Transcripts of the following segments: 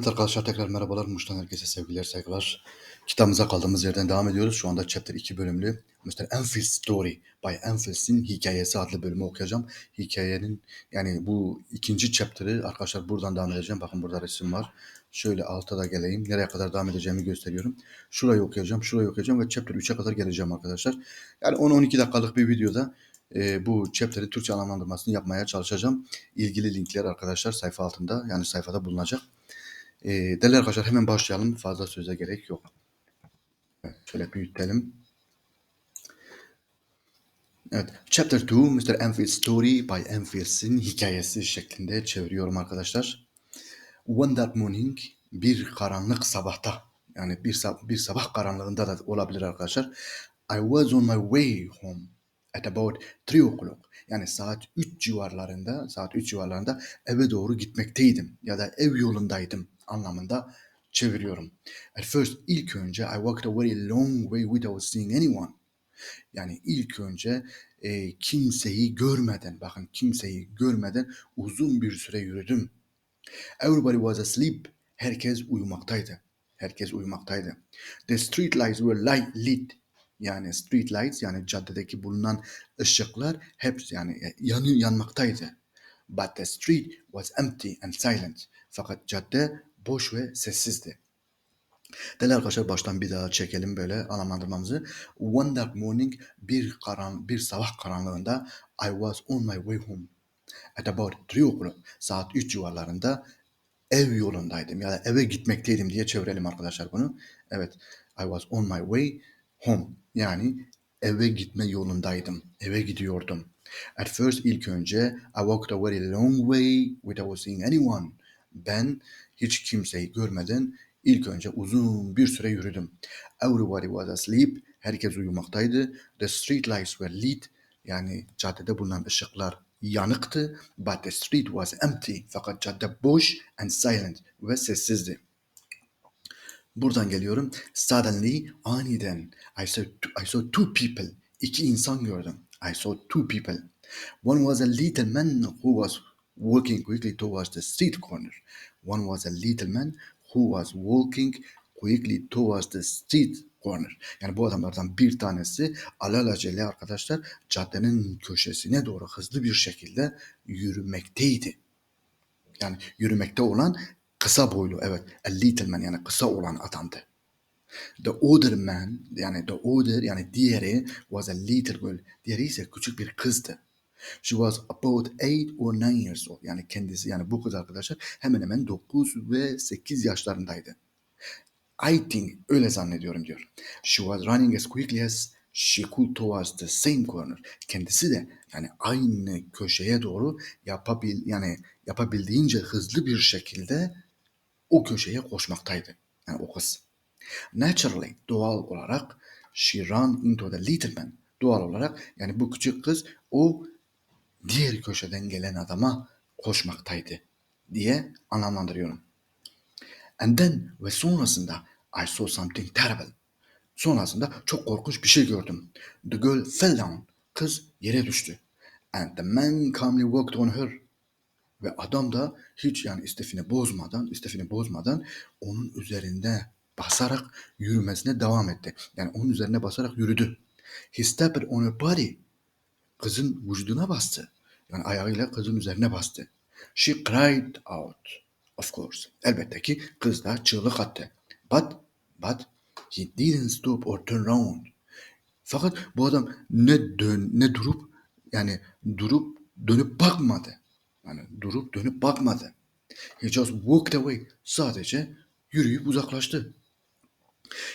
Evet arkadaşlar tekrar merhabalar. Muş'tan herkese sevgiler, saygılar. Kitabımıza kaldığımız yerden devam ediyoruz. Şu anda chapter 2 bölümlü Mr. Enfield Story by Enfield'in hikayesi adlı bölümü okuyacağım. Hikayenin yani bu ikinci chapter'ı arkadaşlar buradan devam edeceğim. Bakın burada resim var. Şöyle alta da geleyim. Nereye kadar devam edeceğimi gösteriyorum. Şurayı okuyacağım, şurayı okuyacağım ve chapter 3'e kadar geleceğim arkadaşlar. Yani 10-12 dakikalık bir videoda e, bu chapter'ı Türkçe anlamlandırmasını yapmaya çalışacağım. İlgili linkler arkadaşlar sayfa altında yani sayfada bulunacak. E, değerli arkadaşlar hemen başlayalım. Fazla söze gerek yok. Evet, şöyle büyütelim. Evet. Chapter 2 Mr. Enfield Story by Enfield'in hikayesi şeklinde çeviriyorum arkadaşlar. One dark morning bir karanlık sabahta yani bir, sab- bir sabah karanlığında da olabilir arkadaşlar. I was on my way home at about 3 o'clock. Yani saat 3 civarlarında, saat 3 civarlarında eve doğru gitmekteydim ya da ev yolundaydım anlamında çeviriyorum. At first ilk önce I walked a very long way without seeing anyone. Yani ilk önce e, kimseyi görmeden, bakın kimseyi görmeden uzun bir süre yürüdüm. Everybody was asleep. Herkes uyumaktaydı. Herkes uyumaktaydı. The street lights were light lit. Yani street lights yani caddedeki bulunan ışıklar hepsi yani yanı yanmaktaydı. But the street was empty and silent. Fakat cadde boş ve sessizdi. Değerli arkadaşlar baştan bir daha çekelim böyle anlamlandırmamızı. One dark morning bir karan bir sabah karanlığında I was on my way home. At about 3 o'clock saat 3 civarlarında ev yolundaydım ya da eve gitmekteydim diye çevirelim arkadaşlar bunu. Evet I was on my way home yani eve gitme yolundaydım. Eve gidiyordum. At first ilk önce I walked a very long way without seeing anyone. Ben hiç kimseyi görmeden ilk önce uzun bir süre yürüdüm. Everybody was asleep. Herkes uyumaktaydı. The street lights were lit. Yani caddede bulunan ışıklar yanıktı. But the street was empty. Fakat cadde boş and silent ve sessizdi. Buradan geliyorum. Suddenly, aniden I saw, I saw two people. İki insan gördüm. I saw two people. One was a little man who was walking quickly towards the street corner. One was a little man who was walking quickly towards the street corner. Yani bu adamlardan bir tanesi alelacele arkadaşlar caddenin köşesine doğru hızlı bir şekilde yürümekteydi. Yani yürümekte olan kısa boylu evet a little man yani kısa olan adamdı. The other man yani the other yani diğeri was a little girl. Diğeri ise küçük bir kızdı. She was about 8 or 9 years old. Yani kendisi yani bu kız arkadaşlar hemen hemen 9 ve 8 yaşlarındaydı. I think öyle zannediyorum diyor. She was running as quickly as she could towards the same corner. Kendisi de yani aynı köşeye doğru yapabil yani yapabildiğince hızlı bir şekilde o köşeye koşmaktaydı. Yani o kız. Naturally, doğal olarak she ran into the little man. Doğal olarak yani bu küçük kız o diğer köşeden gelen adama koşmaktaydı diye anlamlandırıyorum. And then ve sonrasında I saw something terrible. Sonrasında çok korkunç bir şey gördüm. The girl fell down. Kız yere düştü. And the man calmly walked on her. Ve adam da hiç yani istifini bozmadan, istifini bozmadan onun üzerinde basarak yürümesine devam etti. Yani onun üzerine basarak yürüdü. He stepped on her body. Kızın vücuduna bastı. Yani ayağıyla kızın üzerine bastı. She cried out. Of course. Elbette ki kız da çığlık attı. But, but he didn't stop or turn around. Fakat bu adam ne dön ne durup yani durup dönüp bakmadı. Yani durup dönüp bakmadı. He just walked away. Sadece yürüyüp uzaklaştı.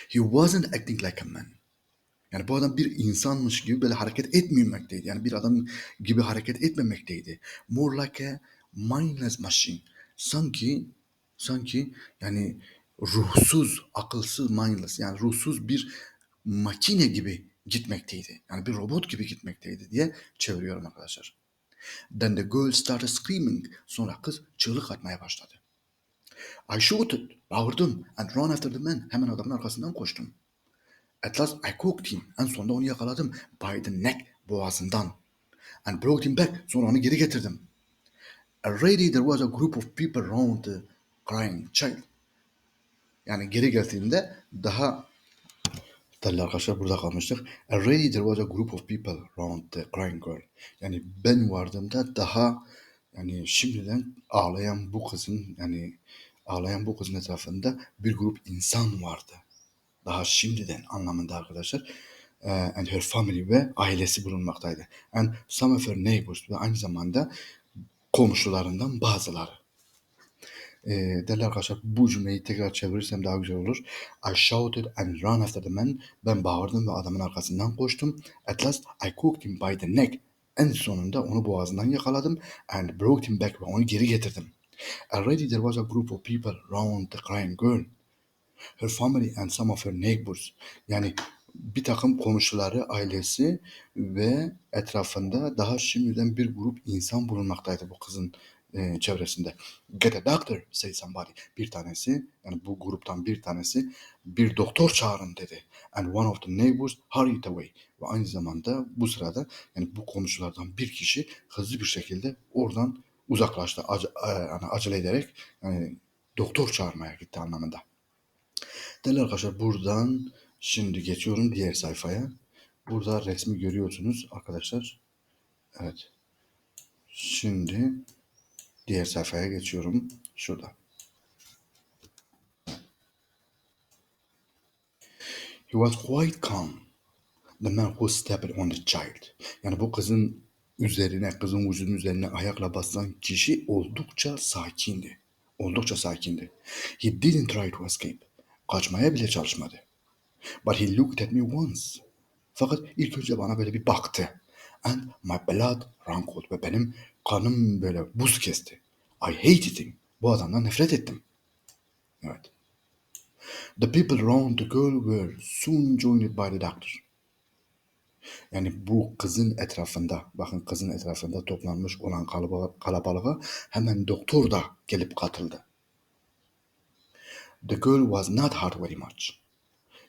He wasn't acting like a man. Yani bu adam bir insanmış gibi böyle hareket etmemekteydi. Yani bir adam gibi hareket etmemekteydi. More like a mindless machine. Sanki sanki yani ruhsuz, akılsız, mindless yani ruhsuz bir makine gibi gitmekteydi. Yani bir robot gibi gitmekteydi diye çeviriyorum arkadaşlar. Then the girl started screaming. Sonra kız çığlık atmaya başladı. I shouted, bağırdım and ran after the man. Hemen adamın arkasından koştum. At last I caught him. En sonunda onu yakaladım. By the neck, boğazından. And brought him back. Sonra onu geri getirdim. Already there was a group of people around the crying child. Yani geri geldiğinde daha Değerli arkadaşlar burada kalmıştık. Already there was a group of people around the crying girl. Yani ben vardığımda daha yani şimdiden ağlayan bu kızın yani ağlayan bu kızın etrafında bir grup insan vardı. Daha şimdiden anlamında arkadaşlar. Ee, and her family ve ailesi bulunmaktaydı. And some of her neighbors ve aynı zamanda komşularından bazıları. E, değerli arkadaşlar bu cümleyi tekrar çevirirsem daha güzel olur. I shouted and ran after the man. Ben bağırdım ve adamın arkasından koştum. At last I caught him by the neck. En sonunda onu boğazından yakaladım and brought him back ve onu geri getirdim. Already there was a group of people round the crying girl. Her family and some of her neighbors. Yani bir takım komşuları, ailesi ve etrafında daha şimdiden bir grup insan bulunmaktaydı bu kızın e, çevresinde. Get a doctor, say somebody. Bir tanesi, yani bu gruptan bir tanesi bir doktor çağırın dedi. And one of the neighbors hurried away. Ve aynı zamanda bu sırada yani bu komşulardan bir kişi hızlı bir şekilde oradan uzaklaştı. Ac yani acele ederek yani doktor çağırmaya gitti anlamında. Değerli arkadaşlar buradan şimdi geçiyorum diğer sayfaya. Burada resmi görüyorsunuz arkadaşlar. Evet. Şimdi Diğer sayfaya geçiyorum. Şurada. He was quite calm. The man who stepped on the child. Yani bu kızın üzerine, kızın vücudunun üzerine ayakla basan kişi oldukça sakindi. Oldukça sakindi. He didn't try to escape. Kaçmaya bile çalışmadı. But he looked at me once. Fakat ilk önce bana böyle bir baktı. And my blood ran cold. Ve benim Kanım böyle buz kesti. I hated him. Bu adamdan nefret ettim. Evet. The people around the girl were soon joined by the doctor. Yani bu kızın etrafında, bakın kızın etrafında toplanmış olan kalabalığa hemen doktor da gelip katıldı. The girl was not hurt very much.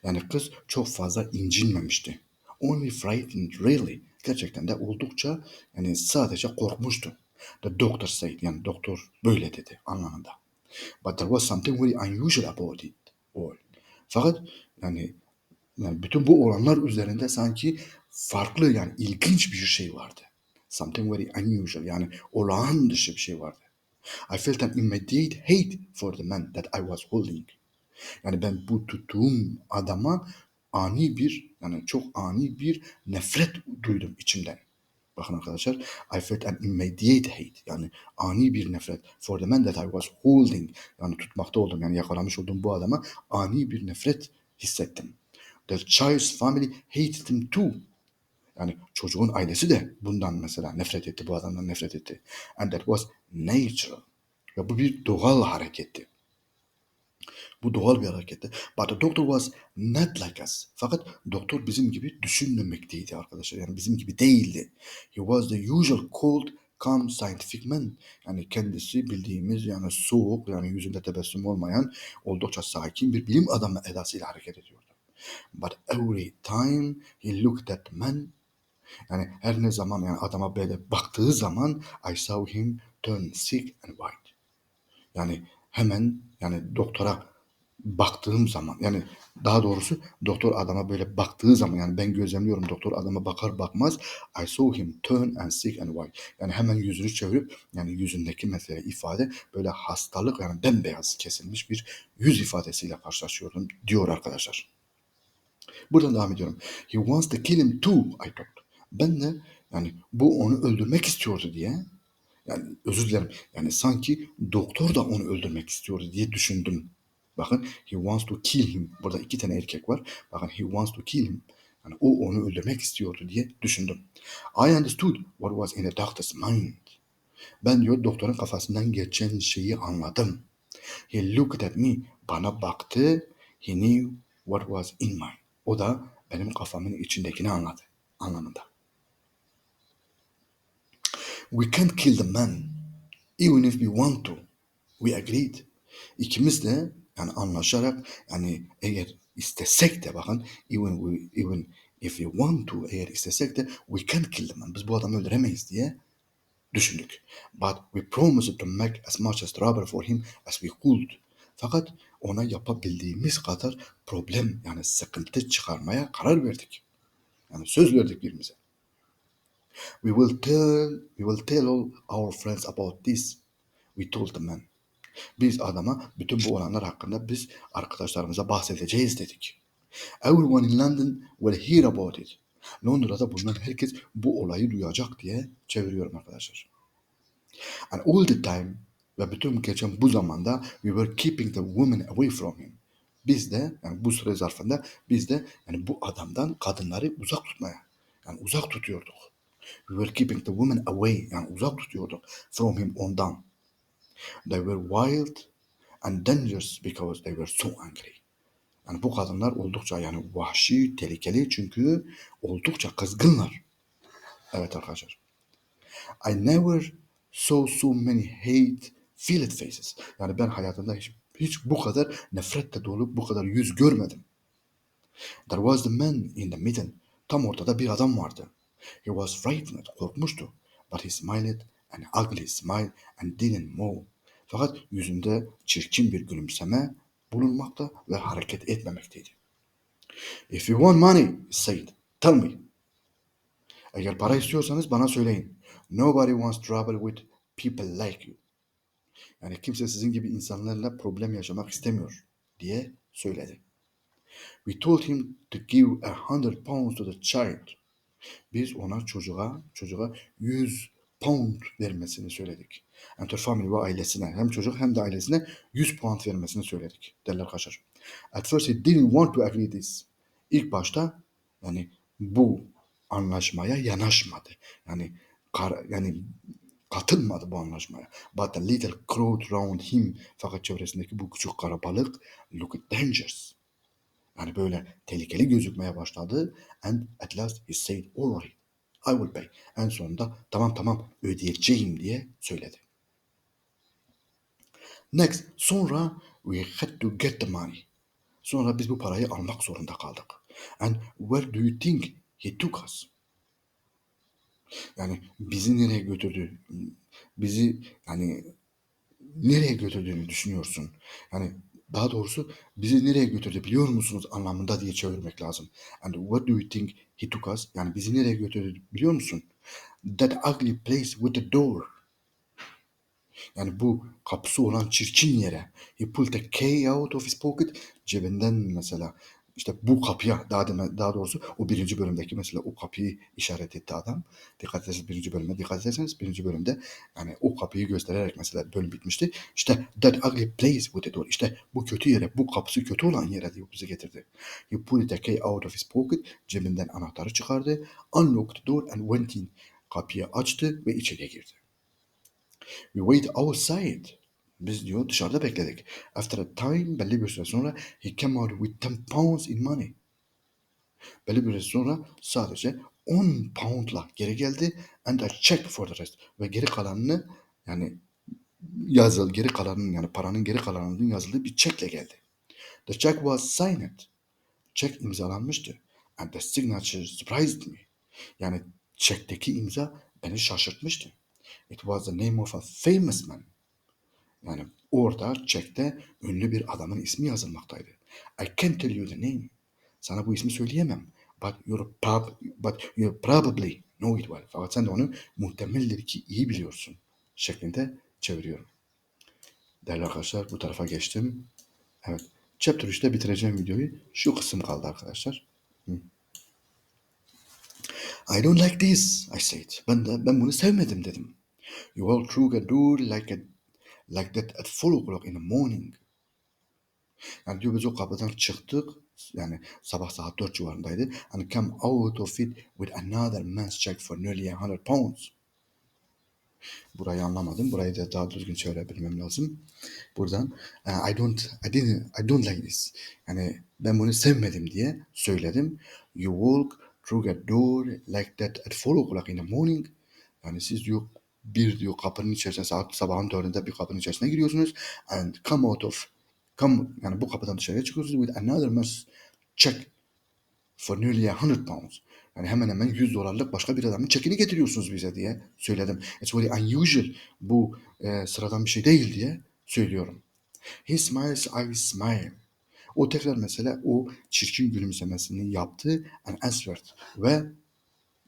Yani kız çok fazla incinmemişti. Only frightened really. Gerçekten de oldukça yani sadece korkmuştu. The doctor said yani doktor böyle dedi anlamında. But there was something very unusual about it all. Fakat yani, yani bütün bu olanlar üzerinde sanki farklı yani ilginç bir şey vardı. Something very unusual yani olağan dışı bir şey vardı. I felt an immediate hate for the man that I was holding. Yani ben bu tuttuğum adama ani bir yani çok ani bir nefret duydum içimden. Bakın arkadaşlar I felt an immediate hate yani ani bir nefret for the man that I was holding yani tutmakta oldum yani yakalamış olduğum bu adama ani bir nefret hissettim. The child's family hated him too. Yani çocuğun ailesi de bundan mesela nefret etti, bu adamdan nefret etti. And that was natural. Ve bu bir doğal hareketti. Bu doğal bir hareketti. But the doctor was not like us. Fakat doktor bizim gibi düşünmemekteydi arkadaşlar. Yani bizim gibi değildi. He was the usual cold, calm scientific man. Yani kendisi bildiğimiz yani soğuk yani yüzünde tebessüm olmayan oldukça sakin bir bilim adamı edasıyla hareket ediyordu. But every time he looked at man yani her ne zaman yani adama böyle baktığı zaman I saw him turn sick and white. Yani hemen yani doktora baktığım zaman yani daha doğrusu doktor adama böyle baktığı zaman yani ben gözlemliyorum doktor adama bakar bakmaz I saw him turn and sick and white. Yani hemen yüzünü çevirip yani yüzündeki mesela ifade böyle hastalık yani bembeyaz kesilmiş bir yüz ifadesiyle karşılaşıyordum diyor arkadaşlar. Buradan devam ediyorum. He wants to kill him too I thought. Ben de yani bu onu öldürmek istiyordu diye yani özür dilerim yani sanki doktor da onu öldürmek istiyordu diye düşündüm Bakın he wants to kill him. Burada iki tane erkek var. Bakın he wants to kill him. Yani o onu öldürmek istiyordu diye düşündüm. I understood what was in the doctor's mind. Ben diyor doktorun kafasından geçen şeyi anladım. He looked at me. Bana baktı. He knew what was in mine. O da benim kafamın içindekini anladı. Anlamında. We can't kill the man. Even if we want to. We agreed. İkimiz de yani anlaşarak yani eğer istesek de bakın even we, even if we want to eğer istesek de we can't kill them. Biz bu adamı öldüremeyiz diye düşündük. But we promised to make as much as trouble for him as we could. Fakat ona yapabildiğimiz kadar problem yani sıkıntı çıkarmaya karar verdik. Yani söz verdik birbirimize. We will tell, we will tell all our friends about this. We told the man. Biz adama bütün bu olanlar hakkında biz arkadaşlarımıza bahsedeceğiz dedik. Everyone in London will hear about it. Londra'da bundan herkes bu olayı duyacak diye çeviriyorum arkadaşlar. And all the time ve bütün geçen bu zamanda we were keeping the women away from him. Biz de yani bu süre zarfında biz de yani bu adamdan kadınları uzak tutmaya yani uzak tutuyorduk. We were keeping the women away yani uzak tutuyorduk from him ondan. They were wild and dangerous because they were so angry. Yani bu kadınlar oldukça yani vahşi, tehlikeli çünkü oldukça kızgınlar. Evet arkadaşlar. I never saw so many hate filled faces. Yani ben hayatımda hiç, hiç bu kadar nefretle dolu, bu kadar yüz görmedim. There was the man in the middle. Tam ortada bir adam vardı. He was frightened, korkmuştu. But he smiled an ugly smile and didn't move. Fakat yüzünde çirkin bir gülümseme bulunmakta ve hareket etmemekteydi. If you want money, said, tell me. Eğer para istiyorsanız bana söyleyin. Nobody wants trouble with people like you. Yani kimse sizin gibi insanlarla problem yaşamak istemiyor diye söyledi. We told him to give a hundred pounds to the child. Biz ona çocuğa, çocuğa 100 pound vermesini söyledik. Family ve ailesine hem çocuk hem de ailesine 100 pound vermesini söyledik derler arkadaşlar. At first he didn't want to agree this. İlk başta yani bu anlaşmaya yanaşmadı. Yani kar, yani katılmadı bu anlaşmaya. But the little crowd round him fakat çevresindeki bu küçük karabalık looked dangerous. Yani böyle tehlikeli gözükmeye başladı. And at last he said, all right, I will pay. En sonunda tamam tamam ödeyeceğim diye söyledi. Next, sonra we had to get the money. Sonra biz bu parayı almak zorunda kaldık. And where do you think he took us? Yani bizi nereye götürdü? Bizi yani nereye götürdüğünü düşünüyorsun. Yani daha doğrusu bizi nereye götürdü biliyor musunuz anlamında diye çevirmek lazım. And what do you think he took us? Yani bizi nereye götürdü biliyor musun? That ugly place with the door. Yani bu kapısı olan çirkin yere. He pulled a key out of his pocket. Cebinden mesela işte bu kapıya daha deme, daha doğrusu o birinci bölümdeki mesela o kapıyı işaret etti adam. Dikkat ederseniz birinci bölüme dikkat ederseniz birinci bölümde yani o kapıyı göstererek mesela bölüm bitmişti. İşte that ugly place with the door. İşte bu kötü yere, bu kapısı kötü olan yere diyor bizi getirdi. He pulled the key out of his pocket. Cebinden anahtarı çıkardı. Unlocked the door and went in. Kapıyı açtı ve içeri girdi. We wait outside. Biz diyor dışarıda bekledik. After a time belli bir süre sonra he came out with 10 pounds in money. Belli bir süre sonra sadece 10 poundla geri geldi and a check for the rest. Ve geri kalanını yani yazılı geri kalanının yani paranın geri kalanının yazılı bir çekle geldi. The check was signed. Çek imzalanmıştı. And the signature surprised me. Yani çekteki imza beni şaşırtmıştı. It was the name of a famous man. Yani orada çekte ünlü bir adamın ismi yazılmaktaydı. I can't tell you the name. Sana bu ismi söyleyemem. But you prob but you probably know it well. Fakat sen de onu muhtemeldir ki iyi biliyorsun şeklinde çeviriyorum. Değerli arkadaşlar bu tarafa geçtim. Evet. Chapter 3'te bitireceğim videoyu. Şu kısım kaldı arkadaşlar. I don't like this, I said. Ben de ben bunu sevmedim dedim. You walk through a door like a like that at four o'clock in the morning. Yani diyor biz o kapıdan çıktık. Yani sabah saat 4 civarındaydı. And come out of it with another man's check for nearly 100 pounds. Burayı anlamadım. Burayı da daha düzgün çevirebilmem lazım. Buradan uh, I don't I didn't I don't like this. Yani ben bunu sevmedim diye söyledim. You walk through a door like that at four o'clock in the morning. Yani siz diyor bir diyor kapının içerisine sabahın dördünde bir kapının içerisine giriyorsunuz. And come out of come yani bu kapıdan dışarıya çıkıyorsunuz with another man's check for nearly 100 pounds. Yani hemen hemen 100 dolarlık başka bir adamın çekini getiriyorsunuz bize diye söyledim. It's very unusual. Bu e, sıradan bir şey değil diye söylüyorum. He smiles, I smile. O tekrar mesela o çirkin gülümsemesini yaptı and answered ve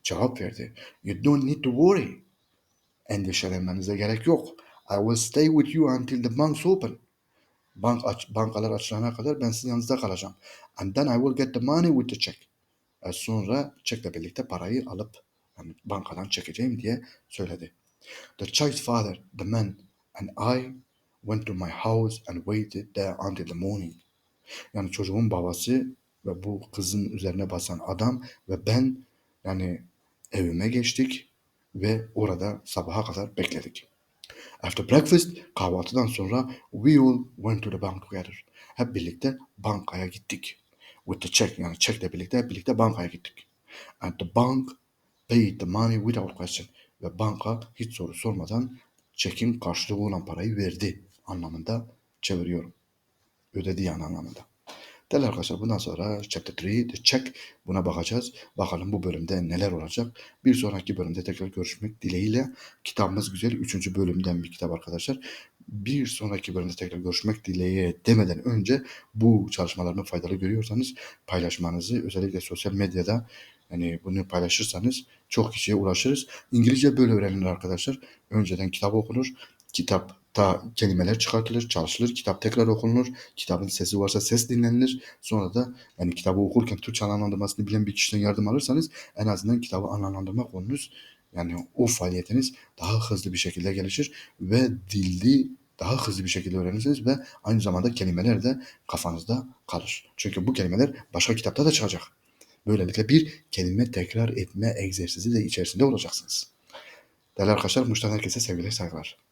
cevap verdi. You don't need to worry. Endişelenmenize gerek yok. I will stay with you until the bank's open. Bank aç, bankalar açılana kadar ben sizin yanınızda kalacağım. And then I will get the money with the check. E sonra çekle birlikte parayı alıp yani bankadan çekeceğim diye söyledi. The child's father, the man and I went to my house and waited there until the morning. Yani çocuğun babası ve bu kızın üzerine basan adam ve ben yani evime geçtik ve orada sabaha kadar bekledik. After breakfast, kahvaltıdan sonra we all went to the bank together. Hep birlikte bankaya gittik. With the check yani çekle birlikte hep birlikte bankaya gittik. And the bank paid the money without question. Ve banka hiç soru sormadan çekin karşılığı olan parayı verdi anlamında çeviriyorum. Ödedi yani anlamında. Değerli arkadaşlar bundan sonra Chapter 3 The Check buna bakacağız. Bakalım bu bölümde neler olacak. Bir sonraki bölümde tekrar görüşmek dileğiyle. Kitabımız güzel. Üçüncü bölümden bir kitap arkadaşlar. Bir sonraki bölümde tekrar görüşmek dileği demeden önce bu çalışmalarımı faydalı görüyorsanız paylaşmanızı özellikle sosyal medyada yani bunu paylaşırsanız çok kişiye ulaşırız. İngilizce böyle öğrenilir arkadaşlar. Önceden kitap okunur. Kitapta kelimeler çıkartılır, çalışılır. Kitap tekrar okunur. Kitabın sesi varsa ses dinlenilir. Sonra da yani kitabı okurken Türkçe anlamlandırmasını bilen bir kişiden yardım alırsanız en azından kitabı anlamlandırma konunuz yani o faaliyetiniz daha hızlı bir şekilde gelişir ve dildi daha hızlı bir şekilde öğrenirsiniz ve aynı zamanda kelimeler de kafanızda kalır. Çünkü bu kelimeler başka kitapta da çıkacak. Böylelikle bir kelime tekrar etme egzersizi de içerisinde olacaksınız. Değerli arkadaşlar, Muş'tan herkese sevgiler saygılar.